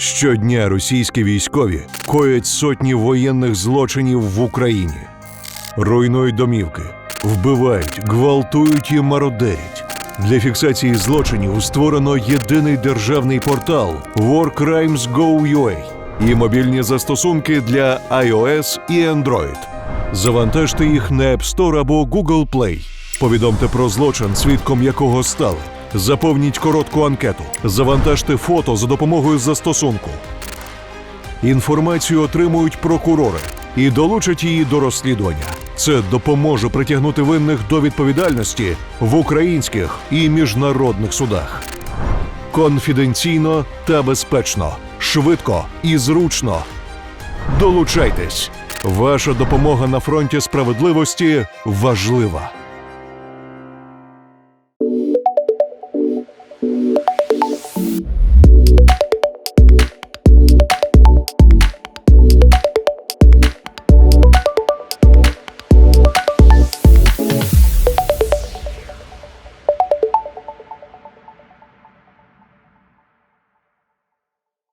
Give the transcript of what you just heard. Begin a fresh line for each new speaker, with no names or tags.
Щодня російські військові коять сотні воєнних злочинів в Україні, руйнують домівки, вбивають, гвалтують і мародерять. Для фіксації злочинів створено єдиний державний портал WarCrimesGo.ua і мобільні застосунки для iOS і Android. Завантажте їх на App Store або Google Play. Повідомте про злочин, свідком якого стали. Заповніть коротку анкету. Завантажте фото за допомогою застосунку. Інформацію отримують прокурори і долучать її до розслідування. Це допоможе притягнути винних до відповідальності в українських і міжнародних судах. Конфіденційно та безпечно, швидко і зручно. Долучайтесь! Ваша допомога на фронті справедливості важлива.